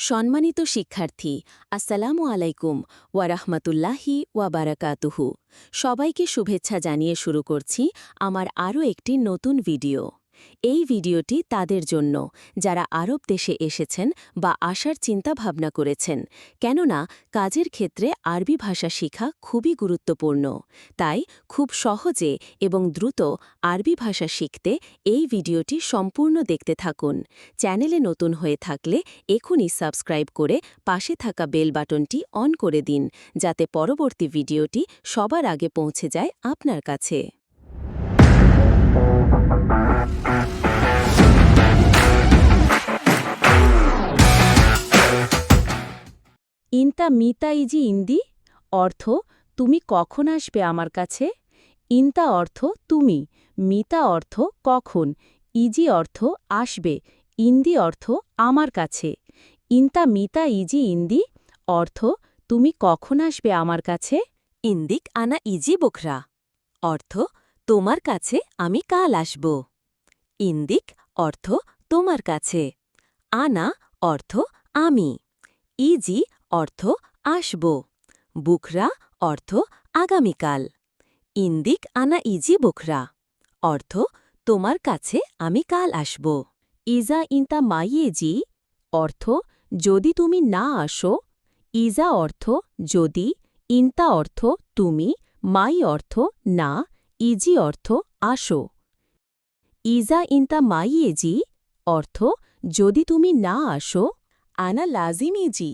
সম্মানিত শিক্ষার্থী, আসসালামু আলাইকুম ওয়ারাহমতুল্লাহি ওয়াবারাকাতুহু সবাইকে শুভেচ্ছা জানিয়ে শুরু করছি আমার আরও একটি নতুন ভিডিও। এই ভিডিওটি তাদের জন্য, যারা আরব দেশে এসেছেন বা আসার চিন্তাভাবনা করেছেন, কেননা কাজের ক্ষেত্রে আরবি ভাষা শেখা খুবই গুরুত্বপূর্ণ। তাই খুব সহজে এবং দ্রুত আরবি ভাষা শিখতে এই ভিডিওটি সম্পূর্ণ দেখতে থাকুন। চ্যানেলে নতুন হয়ে থাকলে এখনই সাবস্ক্রাইব করে পাশে থাকা বেল বাটনটি অন করে দিন, যাতে পরবর্তী ভিডিওটি সবার আগে পৌঁছে যায় আপনার কাছে। ইনতা মিতা ইজি ইন্দি? অর্থ, তুমি কখন আসবে আমার কাছে? ইন্তা অর্থ, তুমি। মিতা অর্থ, কখন। ইজি অর্থ, আসবে। ইন্দি অর্থ, আমার কাছে। ইন্তা মিতা ইজি ইন্দি? অর্থ, তুমি কখন আসবে আমার কাছে? ইন্দিক আনা ইজি বোখরা। অর্থ, তোমার কাছে আমি কাল আসব। ইন্দিক অর্থ তোমার কাছে, আনা অর্থ আমি, ইজি অর্থ আসব, বুখরা অর্থ আগামীকাল, ইন্দিক আনা ইজি বুখরা অর্থ তোমার কাছে আমি কাল আসব। ইজা ইন্তা মাইয়েজি অর্থ যদি তুমি না আসো, ইজা অর্থ যদি, ইন্তা অর্থ তুমি, মাই অর্থ না, ইজি অর্থ আসো। ইজা ইন্তা মাইয়েজি অর্থ, যদি তুমি না আসো, আনা লাজিম ইজি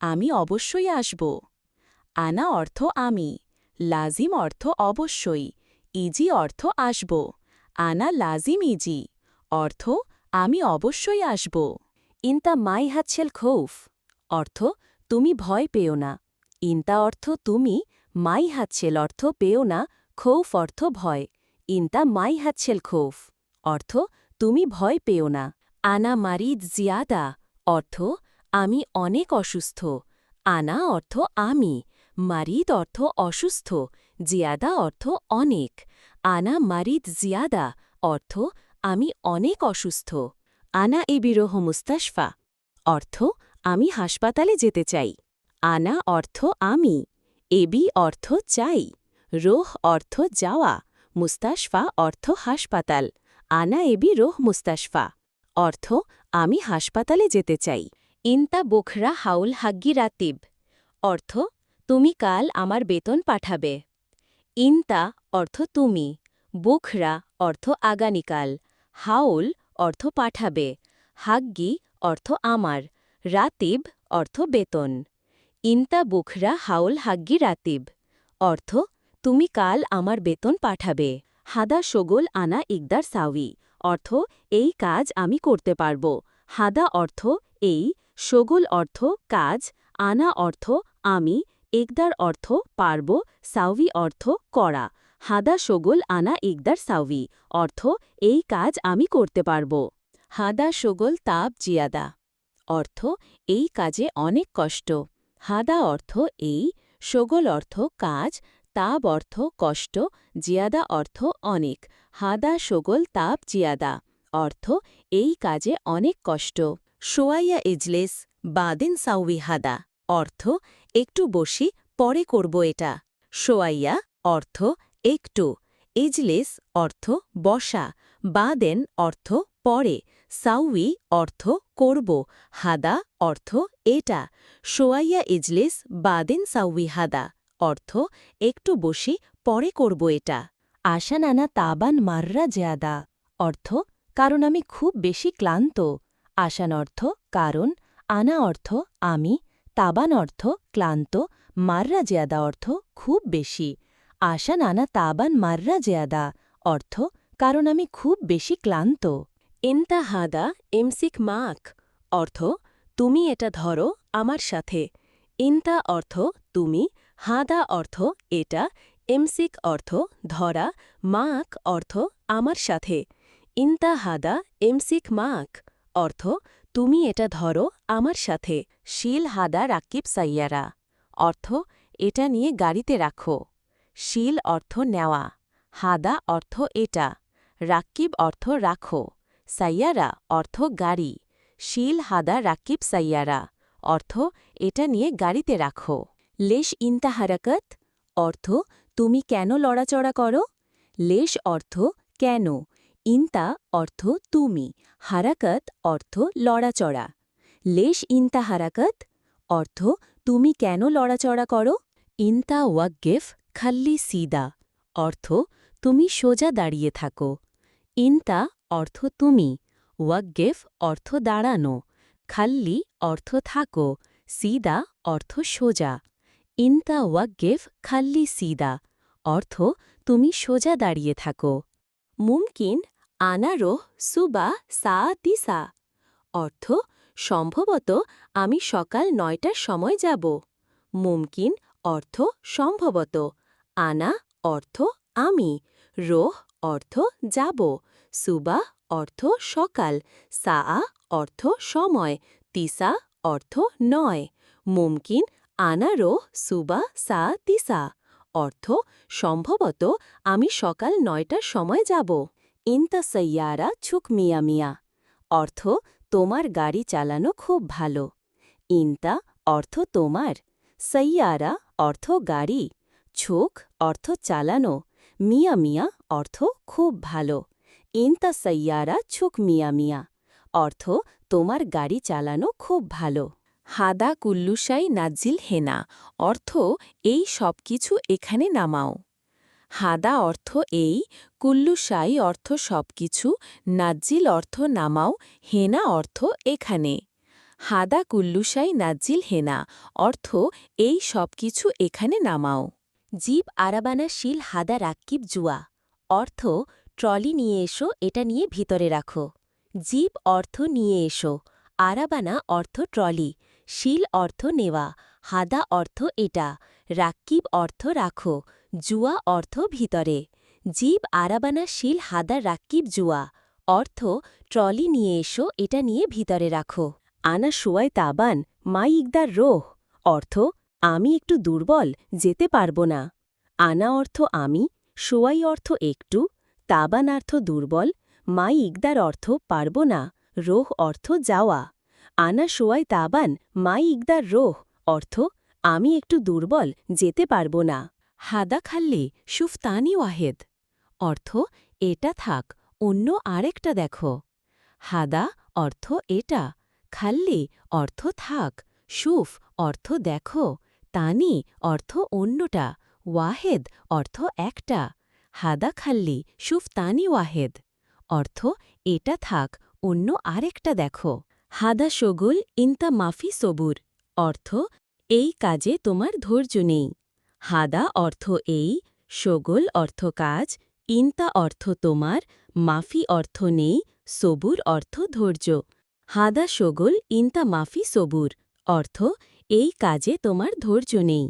আমি অবশ্যই আসব। আনা অর্থ আমি, লাজিম অর্থ অবশ্যই, ইজি অর্থ আসব। আনা লাজিম ইজি অর্থ, আমি অবশ্যই আসব। ইনতা মাই হাচ্ছেল খৌফ, অর্থ, তুমি ভয় পেও না। ইনতা অর্থ তুমি, মাই হাচ্ছেল অর্থ পেও না, খৌফ অর্থ ভয়। ইনতা মাই হাচ্ছেল খৌফ। অর্থ, তুমি ভয় পেও না। আনা মারিদ জিয়াদা, অর্থ, আমি অনেক অসুস্থ। আনা অর্থ, আমি। মারিদ অর্থ, অসুস্থ। জিয়াদা অর্থ, অনেক। আনা মারিদ জিয়াদা, অর্থ, আমি অনেক অসুস্থ। আনা এ বিরোহ মুস্তাশফা, অর্থ, আমি হাসপাতালে যেতে চাই। আনা অর্থ, আমি। এবি অর্থ, চাই। রোহ অর্থ, যাওয়া। মুস্তাশফা অর্থ, হাসপাতাল। আনা এবি রোহ মুস্তাশফা। অর্থ, আমি হাসপাতালে যেতে চাই। ইনতা বোখরা হাউল হাগ্গি রাতিব অর্থ, তুমি কাল আমার বেতন পাঠাবে। ইনতা, অর্থ তুমি। বোখরা, অর্থ আগামীকাল হাউল, অর্থ পাঠাবে। হাগ্গি, অর্থ আমার। রাতিব অর্থ বেতন। ইনতা বুখরা হাউল হাগ্গি রাতিব অর্থ, তুমি কাল আমার বেতন পাঠাবে। হাদা সগোল আনা ইকদার সাউই অর্থ, এই কাজ আমি করতে পারব। হাদা অর্থ, এই সগোল অর্থ, কাজ, আনা অর্থ, আমি একদার অর্থ, পারব সাউভি অর্থ, করা। হাদা সগোল আনা ইকদার সাউভি অর্থ, এই কাজ আমি করতে পারব। হাদা সগোল তাপ জিয়াদা, অর্থ, এই কাজে অনেক কষ্ট। হাদা অর্থ, এই সগোল অর্থ, কাজ তাব অর্থ কষ্ট, জিয়াদা অর্থ অনেক। হাদা সগোল তাপ জিয়াদা, অর্থ এই কাজে অনেক কষ্ট। সোয়াইয়া ইজলেস, বাদিন সাউই হাদা, অর্থ একটু বসি, পরে করব এটা। সোয়াইয়া অর্থ একটু। ইজলেস, অর্থ বসা, বাদেন, অর্থ পরে। সাউই অর্থ করব, হাদা, অর্থ এটা। সোয়াইয়া ইজলেস, বাদেন সাউই হাদা অর্থ, একটু বসি, পরে করব এটা। আশা নানা তাবান মাররা জেয়াদা। অর্থ, কারণ আমি খুব বেশি ক্লান্ত। আশান অর্থ, কারণ। আনা অর্থ, আমি। তাবান অর্থ, ক্লান্ত। মাররা জেয়াদা অর্থ, খুব বেশি। আশা নানা তাবান মাররা জেয়াদা। অর্থ, কারণ আমি খুব বেশি ক্লান্ত। ইন্তা হাদা, এমসিক মাক অর্থ, তুমি এটা ধরো আমার সাথে। ইন্তা অর্থ, তুমি হাদা অর্থ এটা, এমসিক অর্থ ধরা, মাক অর্থ আমার সাথে। ইন্তা হাদা, এমসিক মাক অর্থ তুমি এটা ধরো আমার সাথে, শিল হাদা রাকিব সাইয়ারা। অর্থ এটা নিয়ে গাড়িতে রাখো। শিল অর্থ নেওয়া, হাদা অর্থ এটা, রাকিব অর্থ রাখো। সাইয়ারা অর্থ গাড়ি, শিল হাদা রাকিব সাইয়ারা, অর্থ এটা নিয়ে গাড়িতে রাখো। লেশ ইন্তা হারাকত অর্থ, তুমি কেন লড়াচড়া করো? লেশ অর্থ, কেন? ইন্তা অর্থ, তুমি। হারাকত অর্থ, লড়াচড়া। লেশ ইন্তা হারাকত অর্থ, তুমি কেন লড়াচড়া করো? ইন্তা ওয়াগ্গেফ খাল্লি সিদা, অর্থ, তুমি সোজা দাঁড়িয়ে থাকো। ইন্তা অর্থ, তুমি। ওয়াগ্গেফ অর্থ, দাঁড়ানো। খাল্লি অর্থ, থাকো। সিদা অর্থ, সোজা। ইন্তা ওয়াগ্গেফ খাল্লি সিদা, অর্থ তুমি সোজা দাঁড়িয়ে থাকো। মুমকিন আনারো সুবা সা তিসা অর্থ সম্ভবত আমি সকাল নয়টার সময় যাব। মুমকিন অর্থ সম্ভবত, আনা অর্থ আমি, রোহ অর্থ যাব, সুবা অর্থ সকাল সা অর্থ সময়, তিসা অর্থ নয়। মুমকিন আনারো, সুবা, সা, তিসা। অর্থ, সম্ভবত আমি সকাল নয়টার সময় যাব। ইন্তা সৈয়ারা ছুক মিয়া মিয়া। অর্থ, তোমার গাড়ি চালানো খুব ভালো। ইন্তা, অর্থ তোমার। সৈয়ারা, অর্থ গাড়ি। ছোক, অর্থ চালানো। মিয়া মিয়া, অর্থ খুব ভালো। ইন্তা সৈয়ারা ছুক মিয়া মিয়া। অর্থ, তোমার গাড়ি চালানো খুব ভালো। হাদা কুল্লুসাই নাজিল হেনা, অর্থ এই সব কিছু এখানে নামাও। হাদা অর্থ এই কুল্লুসাই অর্থ সবকিছু, নাজ্জিল অর্থ নামাও, হেনা অর্থ এখানে। হাদা কুল্লুসাই নাজ্জিল হেনা, অর্থ এই সবকিছু এখানে নামাও। জীব আরাবানা শিল হাদা রাক্কিব জুয়া, অর্থ ট্রলি নিয়ে এসো, এটা নিয়ে ভিতরে রাখো। জীব অর্থ নিয়ে এসো, আরাবানা অর্থ ট্রলি শিল অর্থ নেওয়া, হাদা অর্থ এটা, রাক্কিব অর্থ রাখো, জুয়া অর্থ ভিতরে। জীব আরাবানা শিল, হাদা, রাক্কিব, জুয়া। অর্থ, ট্রলি নিয়ে এসো, এটা নিয়ে ভিতরে রাখো। আনা শোয়াই তাবান, মা ইকদার রোহ। অর্থ, আমি একটু দুর্বল, যেতে পারব না। আনা অর্থ আমি, শোয়াই অর্থ একটু, তাবান অর্থ দুর্বল মাই ইকদার অর্থ পারব না, রোহ অর্থ যাওয়া। আনা শোয়াই তাবান, মাই ইকদার রোহ, অর্থ, আমি একটু দুর্বল, যেতে পারব না। হাদা খাল্লি, সুফতানি ওয়াহেদ। অর্থ, এটা থাক, অন্য আরেকটা দেখো। হাদা, অর্থ, এটা। খাল্লি, অর্থ থাক, সুফ, অর্থ দেখো। তানি, অর্থ অন্যটা। ওয়াহেদ, অর্থ একটা। হাদা খাল্লি, সুফতানি ওয়াহেদ। অর্থ, এটা থাক, অন্য আরেকটা দেখো। হাদা শগুল ইন্তা মাফি সবুর, অর্থ, এই কাজে তোমার ধৈর্য নেই। হাদা অর্থ এই শগুল অর্থ কাজ, ইন্তা অর্থ তোমার, মাফি অর্থ নেই, সবুর অর্থ ধৈর্য। হাদা শগুল ইন্তা মাফি সবুর, অর্থ, এই কাজে তোমার ধৈর্য নেই।